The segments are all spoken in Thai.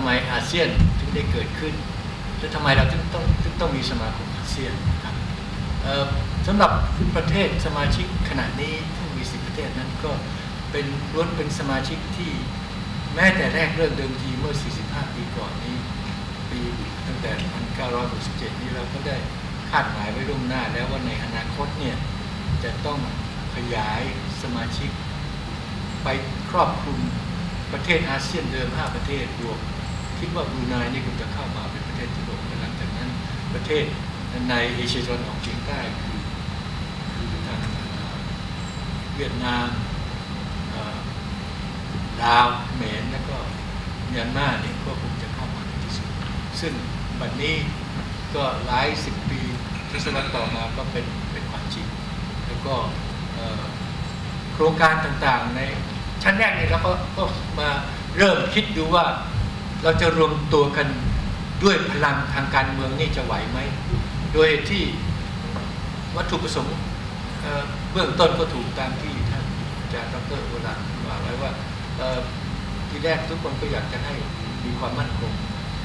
ทำไมอาเซียนถึงได้เกิดขึ้น และทำไมเราถึงต้องถึงต้องมีสมาคมอาเซียนครับสำหรับประเทศสมาชิกขณะนี้ที่งมีสิประเทศนั้นก็เป็นล้วนเป็นสมาชิกที่แม้แต่แรกเริ่มเดิมทีเมื่อ 45 ปีก่อนนี้ ปีตั้งแต่ 1967 นี้เราก็ได้คาดหมายไว้ล่วงหน้า แล้วว่าในอนาคตเนี่ยจะต้องขยายสมาชิก ไปครอบคลุมประเทศอาเซียนเดิม 5 ประเทศบวก คิดว่าบรูไนนี่คงจะเข้ามาเป็นประเทศที่หกหลังจากนั้นประเทศในเอเชียตะวันออกเฉียงใต้คือคือทางเวียดนามลาวเมรแล้วก็เมียนมาเนี่ยก็คงจะเข้ามาในที่สุด ซึ่งบัดนี้ก็หลายสิบปีทศวรรษต่อมาก็เป็นเป็นความจริงแล้วก็โครงการต่างๆในชั้นแรกเนี่ยเราก็มาเริ่มคิดดูว่า เราจะรวมตัวกันด้วยพลังทางการเมืองนี่จะไหวไหม โดยที่วัตถุประสงค์เบื้องต้นก็ถูกตามที่ท่านอาจารย์ดรโอฬารว่าไว้ว่าเอ่แรกทุกคนก็อยากจะให้มีความมั่นคง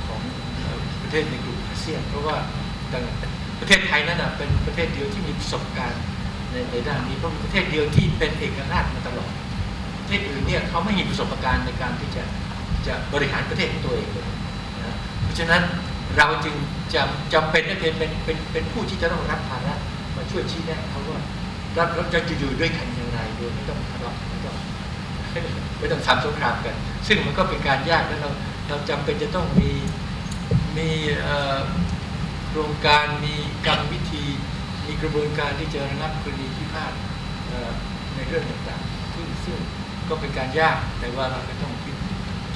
ของอประเทศในกลุ่มอาเซียน เพราะว่าประเทศไทยนั้นเป็นประเทศเดียวที่มีประสบการณ์ในในด้านนี้เพราะเป็นประเทศเดียวที่เป็นเอกราชมาตลอดประเทศอื่นเนี่ยเขาไม่มีประสบการณ์ในการที่จะ จะบริหารประเทศของตัวเองเลยนะเพราะฉะนั้นเราจึงจำจำเป็นและเป็นเป็นเป็นเป็นผู้ที่จะต้องรับภาระมาช่วยชี้แนะเขาว่าเราเราจะอยู่ด้วยกันอย่างไรโดยไม่ต้องทะเลาะไม่ต้องไม่ต้องทำสงครามกัน ซึ่งมันก็เป็นการยากและเราเราจำเป็นจะต้องมีมีโครงการมีกรรมวิธี มีกระบวนการที่จะระงับคดีพิพาทในเรื่องต่างๆซึ่งซึ่งก็เป็นการยากแต่ว่าเราก็ต้อง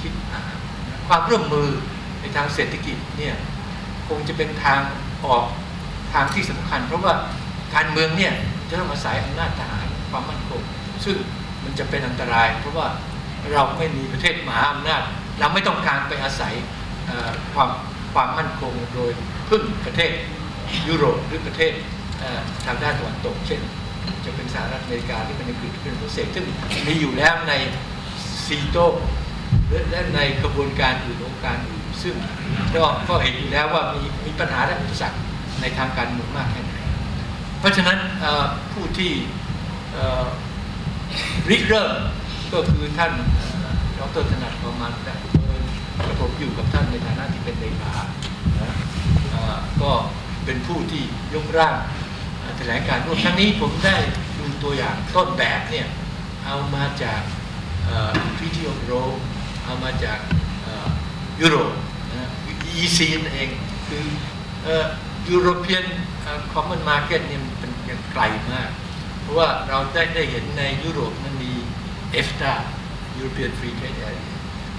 คิดหาความร่วมมือในทางเศรษฐกิจเนี่ยคงจะเป็นทางออกทางที่สำคัญ เพราะว่าการเมืองเนี่ยจะต้องอาศัยอำนาจทหารความมั่นคงซึ่งมันจะเป็นอันตราย เพราะว่าเราไม่มีประเทศมหาอำนาจ เราไม่ต้องการไปอาศัยความความมั่นคงโดยพึ่งประเทศยุโรปหรือประเทศทางด้านตะวันตก เช่น จะเป็นสหรัฐอเมริกาที่เป็นอังกฤษเป็นฝรั่งเศสซึ่งมีอยู่แล้วในซีโต และในกระบวนการอื่นองค์การอื่นซึ่งก็ก็เห็นอยู่แล้วว่ามีมีปัญหาและอุปสรรคในทางการเมืองมากแค่ไหน เพราะฉะนั้นผู้ที่ริเริ่มก็คือท่านดรถนัดประมาณแต่เอิญและผมอยู่กับท่านในฐานะที่เป็นเลขาก็เป็นผู้ที่ยกร่างแถลงการร่วมครั้งนี้ผมได้ดูตัวอย่างต้นแบบเนี่ยเอามาจากพิธีโรม เอามาจากยุโรปนะ EC นั่นเอง คือเอ่อ European เอ่อ Common Market เนี่ยมันยังไกลมาก เพราะว่าเราได้ได้เห็นในยุโรปมันมี EFTA European Free Trade Area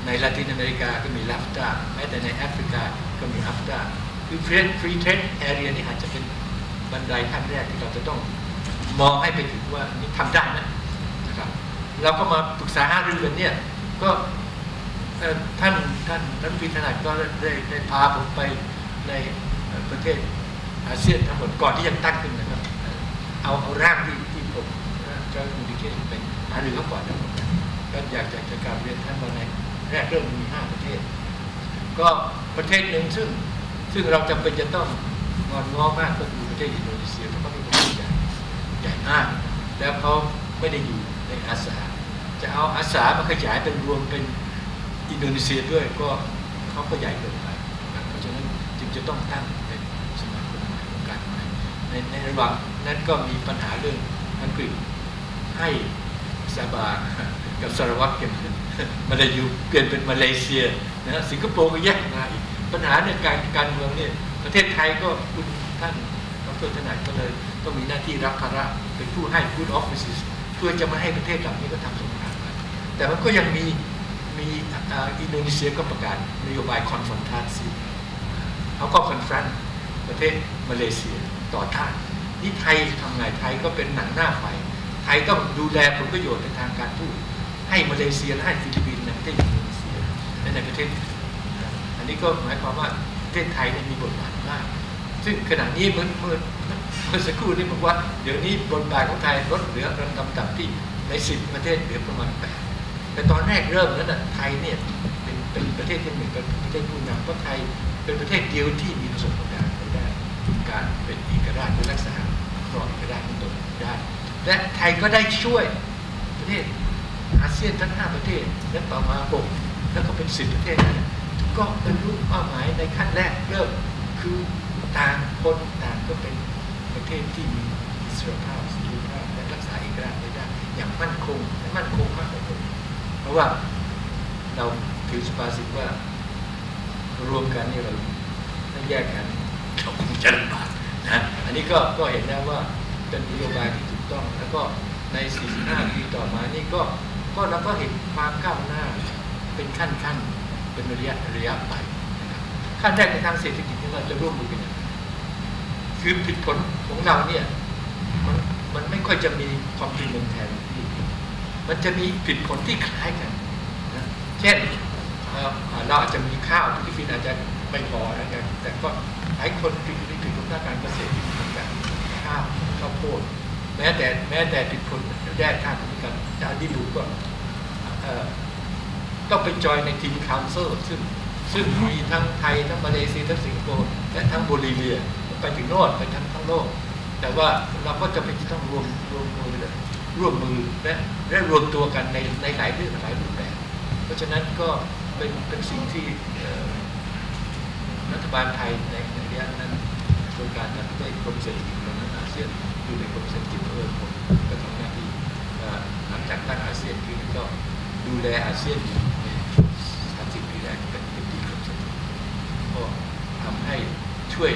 ในลาตินอเมริกาก็มี LAFTA แม้แต่ในแอฟริกาก็มี AFTA คือ Free Free Trade Area นี่อาจจะเป็นบันไดขั้นแรกที่เราจะต้องมองให้ไปถึงว่านี่ทำได้นะนะครับเราก็มาปรึกษาหารือกันเนี่ยก็ ท่านท่านท่านพิธนาก็ได้ได้พาผมไปในประเทศอาเซียนทั้งหมดก่อนที่จะตั้งขึ้นนะครับ เอาเอาร่างที่ที่ผมเจ้าคุณดิเคนเป็นหารือเขาก่อนนะครับก็อยากจะจะกราบเรียนท่านว่าในแรกเริ่มมีห้าประเทศ ก็ประเทศหนึ่งซึ่งซึ่งเราจำเป็นจะต้องงอนง้อมากก็คือประเทศอินโดนีเซียเพราะเขาเป็นประเทศใหญ่ใหญ่มาก แล้วเขาไม่ได้อยู่ในอาสา จะเอาอาสามาขยายเป็นรวมเป็น อินโดนีเซียด้วยก็เขาก็ใหญ่เกินไปนะเพราะฉะนั้นจึงจะต้องตั้งเป็นสมาคมใหม่องค์การใหม่ในในระหว่างนั้นก็มีปัญหาเรื่องอังกฤษให้ซาบากับสารวัตรเก็บขึ้นมาเลยูเปลี่ยนเป็นมาเลเซียนะฮะสิงคโปร์ก็แยกมาอีกปัญหาในการการเมืองเนี่ยประเทศไทยก็คุณท่านดรถนัดก็เลยต้องมีหน้าที่รับภาระเป็นผู้ให้ good offices เพื่อจะไม่ให้ประเทศเหล่านี้ก็ทำสงครามกันแต่มันก็ยังมี มีอินโดนีเซียก็ประกาศนโยบายคอนฟอนทัซีเขาก็คอนฟรอนประเทศมาเลเซียต่อต้านนี่ไทยทำไงไทยก็เป็นหนังหน้าไฟไทยต้องดูแลผลประโยชน์ในทางการทูตให้มาเลเซียและให้ฟิลิปปินส์ในประเทศอินโดนีเซียและในประเทศ อันนี้ก็หมายความว่าประเทศไทยเนี่ยมีบทบาทมาก ซึ่งขณะนี้เมื่อเมื่อเมื่อสักครู่นี้บอกว่าเดี๋ยวนี้บทบาทของไทยลดเหลือระดับต่ำที่ในสิบประเทศเหลือประมาณแปด แต่ตอนแรกเริ่มนั้นนะไทยเนี่ยเป็นเป็นประเทศที่หนึ่งเป็นประเทศผู้นำเพราะไทยเป็นประเทศเดียวที่มีประสบการณ์ในด้านการเป็นเอกราชและรักษาครองเอกราชของตนได้และไทยก็ได้ช่วยประเทศอาเซียนทั้งห้าประเทศ และต่อมาหกแล้วก็เป็นสิบประเทศนั้นก็บรรลุเป้าหมายในขั้นแรกเริ่มคือต่างคนต่างก็เป็นประเทศที่มีอิสรภาพเสรีภาพและรักษาเอกราชไว้ได้อย่างมั่นคงและมั่นคงมากกว่าคน ราะว่าเราถือสุภาษิตว่ารวมกันนี่เราถ้าแยกกันเราคงจะลำบากนะอันนี้ก็ก็เห็นแล้วว่าเป็นนโยบายที่ถูกต้อง แล้วก็ใน 45 ปีต่อมานี่ก็ก็เราก็เห็นความก้าวหน้าเป็นขั้นขั้นๆเป็นระยะระยะไปนะครับขั้นแรกในทางเศรษฐกิจที่เราจะร่วมมือกันอย่างไรคือผิดผลของเราเนี่ยมันมันไม่ค่อยจะมีความจริงเป็นแทนที่ มันจะมีผิดผลที่คล้ายกันนะเช่นเราอาจจะมีข้าวที่ฟินอาจจะไม่พอนะครับแต่ก็หลายคนผิดผิดผลทางการเกษตรเหมือนกันข้าวข้าวโพดแม้แต่แม้แต่ผิดผลแยกทางเหมือนกันจาดิบูก็ต้องไปจอยในทีมคาวเซอร์ซึ่งซึ่งมีทั้งไทยทั้งมาเลเซียทั้งสิงคโปร์และทั้งโบลิเวียไปถึงโน่นไปทั้งทั้งโลก แต่ว่าเราก็จะเป็นที่ต้องรวมรวมมือเลย ร่วมมือและและรวมตัวกันในในหลายเรื่องหลายรูปแบบ เพราะฉะนั้นก็เป็นเป็นสิ่งที่รัฐบาลไทยในในระยะนั้นโครงการนั้นได้กรมเศรษฐกิจของอาเซียนอยู่ในกรมเศรษฐกิจเพิ่มผมก็ทำหน้าที่หลังจากตั้งอาเซียนขึ้นก็ดูแลอาเซียนอยู่ในช่วง30ปีแรกเป็นเป็นดีกรมเศรษฐกิจก็ทำให้ช่วย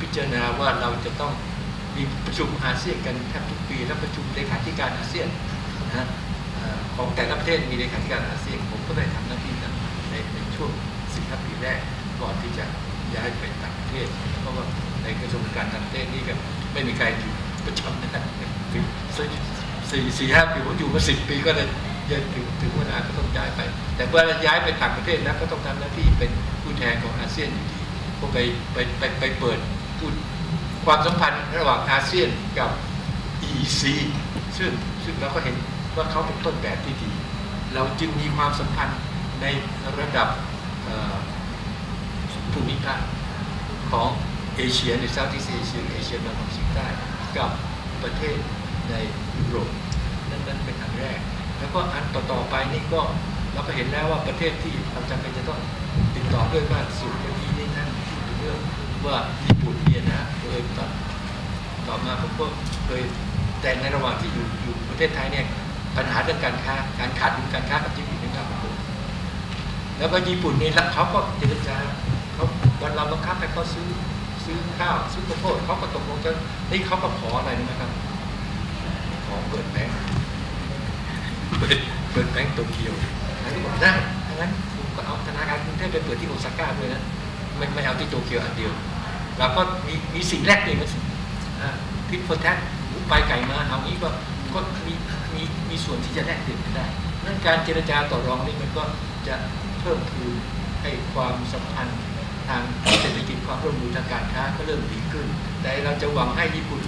พิจารณาว่าเราจะต้อง มีประชุมอาเซียนกันแทบทุกปีและประชุมเลขาธิการอาเซียนนะของแต่ละประเทศมีเลขาธิการอาเซียนผมก็ได้ทำหน้าที่นั้นในในช่วงสิบห้าปีแรกก่อนที่จะย้ายไปต่างประเทศ เพราะว่าในกระทรวงการต่างประเทศนี่ก็ไม่มีใครอยู่ประจำนะถึงสี่สี่ห้าปีผมอยู่มาสิบปีก็เลยเยถึงถึงเวลาก็ต้องย้ายไป แต่เมื่อย้ายไปต่างประเทศแล้วก็ต้องทำหน้าที่เป็นผู้แทนของอาเซียนอยู่ดีก็ไปไปไปไปเปิดพูด ความสัมพันธ์ระหว่างอาเซียนกับ EEC ซึ่งซึ่งเราก็เห็นว่าเขาเป็นต้นแบบที่ดี เราจึงมีความสัมพันธ์ในระดับภูมิภาคของเอเชียในเซาท์อีสเอเชียเอเชียตะวันออกเฉียงใต้กับประเทศในยุโรปนั่นนั่นเป็นอันแรก แล้วก็อันต่อๆไปนี่ก็เราก็เห็นแล้วว่าประเทศที่เราจำเป็นจะต้องติดต่อด้วยมากสุดเมื่อกี้นี่นั่นพูดถึงเรื่องว่าญี่ปุ่น เนี่ยนะเคยตอนต่อมาผมก็เคยแต่ในระหว่างที่อยู่อยู่ประเทศไทยเนี่ยปัญหาเรื่องการค้าการขาดดุลการค้ากับญี่ปุ่นนี่ครับผมแล้วก็ญี่ปุ่นนี่ละเขาก็เจรจาเขาวันเราบังคับให้เขาซื้อซื้อข้าวซื้อข้าวโพดเขาก็ตกลงจะนี่เขาก็ขออะไรรู้ไหมครับขอเปิดแบงค์เปิดเปิดแบงก์โตเกียวอันนี้บอกได้ถ้างั้นผมก็เอาธนาคารกรุงเทพไปเปิดที่โอซาก้าด้วยนะไม่ไม่เอาที่โตเกียวอันเดียว เราก็มีมีสิ่งแรกเลยนะทิปโฟแทสไปไก่มาเอางี้ก็ก็มีมีมีส่วนที่จะแลกเปลี่ยนกันได้นั่นการเจรจาต่อรองนี่มันก็จะเพิ่มพูนให้ความสัมพันธ์ทางเศรษฐกิจความร่วมมือทางการค้าก็เริ่มดีขึ้น แต่เราจะหวังให้ญี่ปุ่น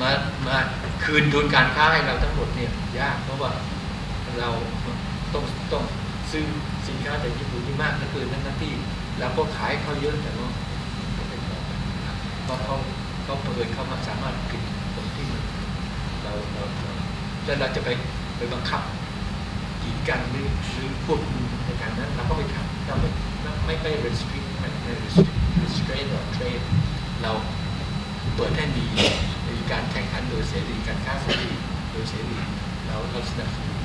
มามาคืนทุนการค้าให้เราทั้งหมดเนี่ยยากเพราะว่าเราต้องต้อง ซื้อสินค้าจากญี่ปุ่นที่มากเหลือนทั้งที่เราก็ขายเขาเยอะแต่ว่าไม่เป็นไรนะครับเพราะเขาเขาเปิดเขามาสามารถผลิตผลที่มันเราเราเราแล้วเราจะไปไปบังคับกีดกันหรือหรือควบคุมในการนั้นเราก็ไม่ทำเราไม่ไม่ไม่ restrict ไม่ไม่ restrict restrain or trade เราเปิดให้มีมีการแข่งขันโดยเสรีการค้าเสรีโดยเสรีเราเราสนับสนุน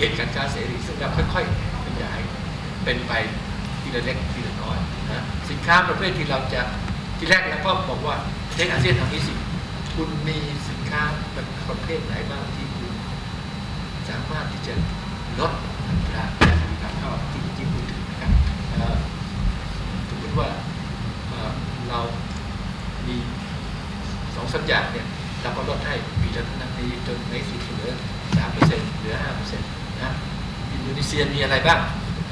เขตการค้าเสรีซึ่งเราค่อยๆขยายเป็นไปทีละเล็กทีละน้อยนะสินค้าประเภทที่เราจะที่แรกเราก็บอกว่าเทคอาเซียนทางนี้สิคุณมีสินค้าประเภทไหนบ้างที่คุณสามารถที่จะลดอัตราการเข้าที่ที่พูดถึงนะครับสมมติว่าเรามีสองสัญญาเนี่ยเราก็ลดให้ปีละเท่านั้นทีจนในสุดเหลือสามเปอร์เซ็นต์เหลือห้าเปอร์เซ็นต์ นะอินโดนีเซียมีอะไรบ้าง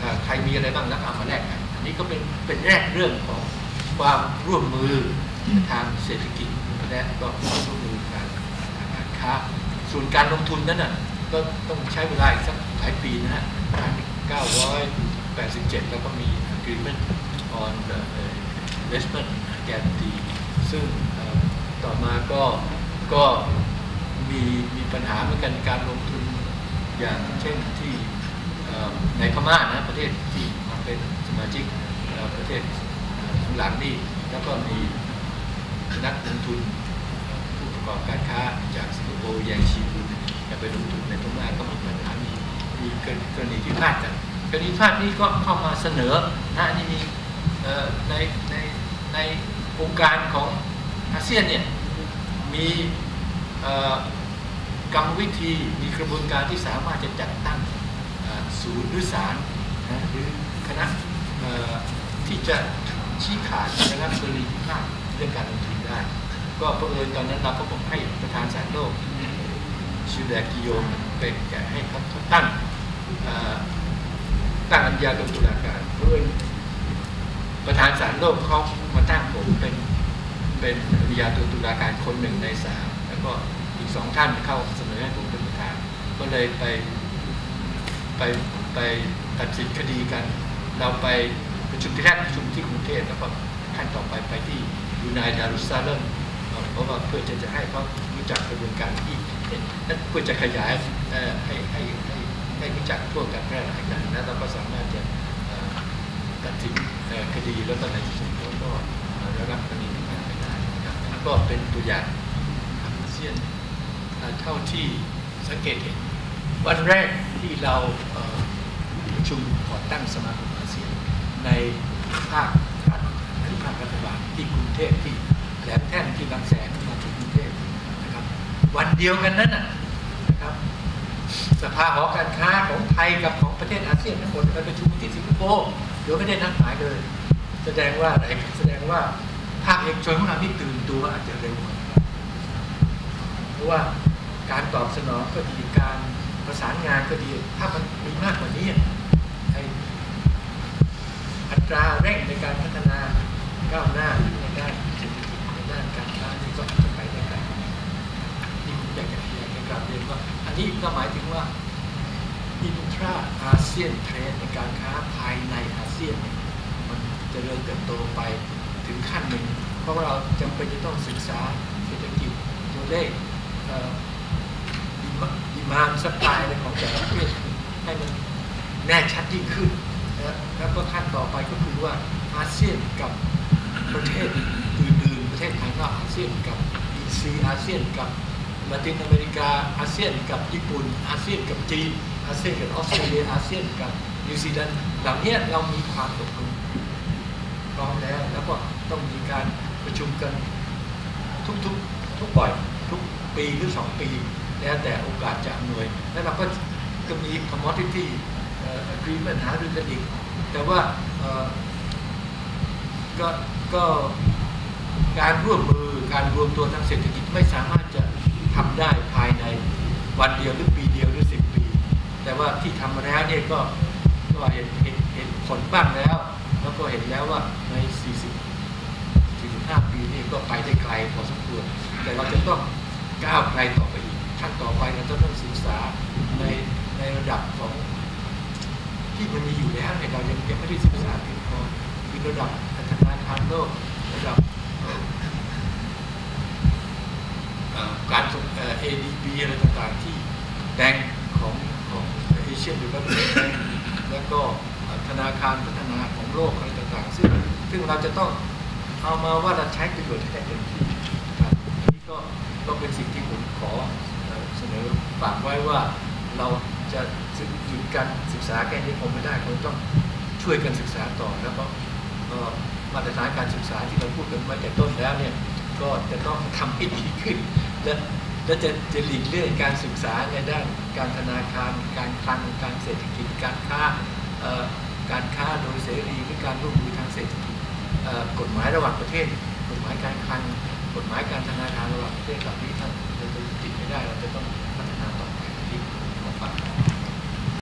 อ่าใครมีอะไรบ้างแล้วเอามาแลกกันอันนี้ก็เป็นเป็นแรกเรื่องของความร่วมมือทางเศรษฐกิจและก็ความร่วมมือทางการค้าส่วนการลงทุนนั้นน่ะก็ต้องใช้เวลาอีกสักหลายปีนะฮะ987 แล้วก็มี agreement on the investment guarantee ซึ่งต่อมาก็ก็มีมีปัญหาเหมือนกันการลงทุน อย่างเช่นที่ในพม่านะประเทศที่มาเป็นสมาชิกประเทศหลังนี่แล้วก็มีนักลงทุนผู้ประกอบการค้าจากสิงคโปร์แยงชีบุนจะไปลงทุนในพม่าก็มีปัญหามีมีกรณีที่พลาดกันกรณีพลาดนี้ก็เข้ามาเสนอนะนี่มีในในในองค์การของอาเซียนเนี่ยมี กรรมวิธีมีกระบวนการที่สามารถจะจัดตั้งศูนย์หรือศาลนะหรือคณะที่จะชี้ขาดนะครับกรณีพิพาทเรื่องการลงทุนได้ ก็เอิญตอนนั้นเราก็บอกให้ประธานศาลโลกชิวแดกิโยมเป็นแก่ให้เขาตั้งตั้งอัญญาโดยตุลาการเพื่อประธานศาลโลกเขามาตั้งผมเป็นเป็นอริยาตัวตุลาการคนหนึ่งในสามแล้วก็ อีกสองท่านเข้าเสนอให้ผมเป็นประธาน ก็เลยไปไปไปตัดสินคดีกัน เราไปประชุมที่แรกประชุมที่กรุงเทพแล้วก็ขั้นต่อไปไปที่ยูไนดารุซาเลมเพราะว่าเพื่อจะจะให้เขารู้จักกระบวนการที่เห็นเพื่อจะขยายให้ให้ให้ให้รู้จักทั่วกันแพร่หลายกันแล้วเราก็สามารถจะตัดสินคดีแล้วก็ในที่สุดก็ได้รับคดีที่มาไปได้นะครับก็เป็นตัวอย่างอาเซียน เท่าที่สังเกตเห็นวันแรกที่เราประชุมก่อตั้งสมาคมอาเซียนในภาครัฐในภาครัฐบาลที่กรุงเทพที่แหลมแท่นที่บางแสนมาที่กรุงเทพนะครับ วันเดียวกันนั้นนะนะครับ สภาหอการค้าของไทยกับของประเทศอาเซียนทั้งหมดไปประชุมที่สิงคโปร์โดยไม่ได้นัดหมายเลย แสดงว่าอะไรแสดงว่าภาคเอกชนของเราที่ตื่นตัวอาจจะเร็วกว่าเพราะว่า การตอบสนองก็ดีการประสานงานก็ดี ถ้ามันมีมากกว่านี้ไออัตราเร่งในการพัฒนาก้าวหน้าในด้านเศรษฐกิจในด้านการค้านี่ก็จะไปได้ไกลที่ผมอยากจะอยากจะกลับเรียนว่า อันนี้ก็หมายถึงว่า intra ASEAN trade ในการค้าภายในอาเซียนมันจะเริญเติบโตไปถึงขั้นหนึ่ง เพราะเราจำเป็นจะต้องศึกษาเศรษฐกิจตัวเลขดี มาสปายอะไรของแต่ละประเทศให้มันแน่ชัดยิ่งขึ้นนะแล้วก็ขั้นต่อไปก็คือว่าอาเซียนกับประเทศอื่นๆประเทศภายนอกอาเซียนกับอีซีอาเซียนกับลาตินอเมริกาอาเซียนกับญี่ปุ่นอาเซียนกับจีนอาเซียนกับออสเตรเลียอาเซียนกับนิวซีแลนด์เหล่านี้เรามีความตกลงพร้อมแล้วแล้วก็ต้องมีการประชุมกันทุกๆทุกบ่อย ทุกปีหรือสองปี แล้วแต่โอกาสจะอำนวย แล้วเราก็ก็มี commodity เอ่อ agreement หารือกันอีกแต่ว่าก็ก็การร่วมมือการรวมตัวทางเศรษฐกิจไม่สามารถจะทำได้ภายในวันเดียวหรือปีเดียวหรือสิบปี แต่ว่าที่ทำมาแล้วเนี่ยก็ก็เห็นเห็นเห็นผลบ้างแล้ว แล้วก็เห็นแล้วว่าใน 40 45 ปีนี่ก็ไปได้ไกลพอสมควรแต่เราจะต้องก้าวไกลต่อไป ขั้นต่อไปเราจะต้องศึกษาในในระดับของที่มันมีอยู่แล้วเนี่ยเรายังยังไม่ได้ศึกษาเพียงพอคือระดับธนาคารโลกระดับการส่ง ADB อะไรต่างๆที่แบงก์ของของเอเชียหรือว่าแบงแล้วก็ธนาคารพัฒนาของโลกอะไรต่างๆ ซึ่งซึ่งเราจะต้องเอามาว่าเราใช้ประโยชน์ให้ได้เต็มที่ครับนนี้ก็ก็เป็นสิ่งที่ผมขอ นอฝากไว้ว่าเราจะหยุดการศึกษาแค่นี้คงไม่ได้คงต้องช่วยกันศึกษาต่อแล้วก็มาตรฐานการศึกษาที่เราพูดกันมาแต่ต้นแล้วเนี่ยก็จะต้องทำให้ดีขึ้น และและจะจะหลีกเลี่ยงการศึกษาในด้านการธนาคาร การคลังการเศรษฐกิจ การค้าการค้าโดยเสรีหรือการร่วมมือทางเศรษฐกิจกฎหมายระหว่างประเทศ กฎหมายการคลังกฎหมายการธนาคารระหว่างประเทศเหล่านี้ถ้า เราจะติดไม่ได้เราจะต้องพัฒนาต่อไปที่ของฝั่ง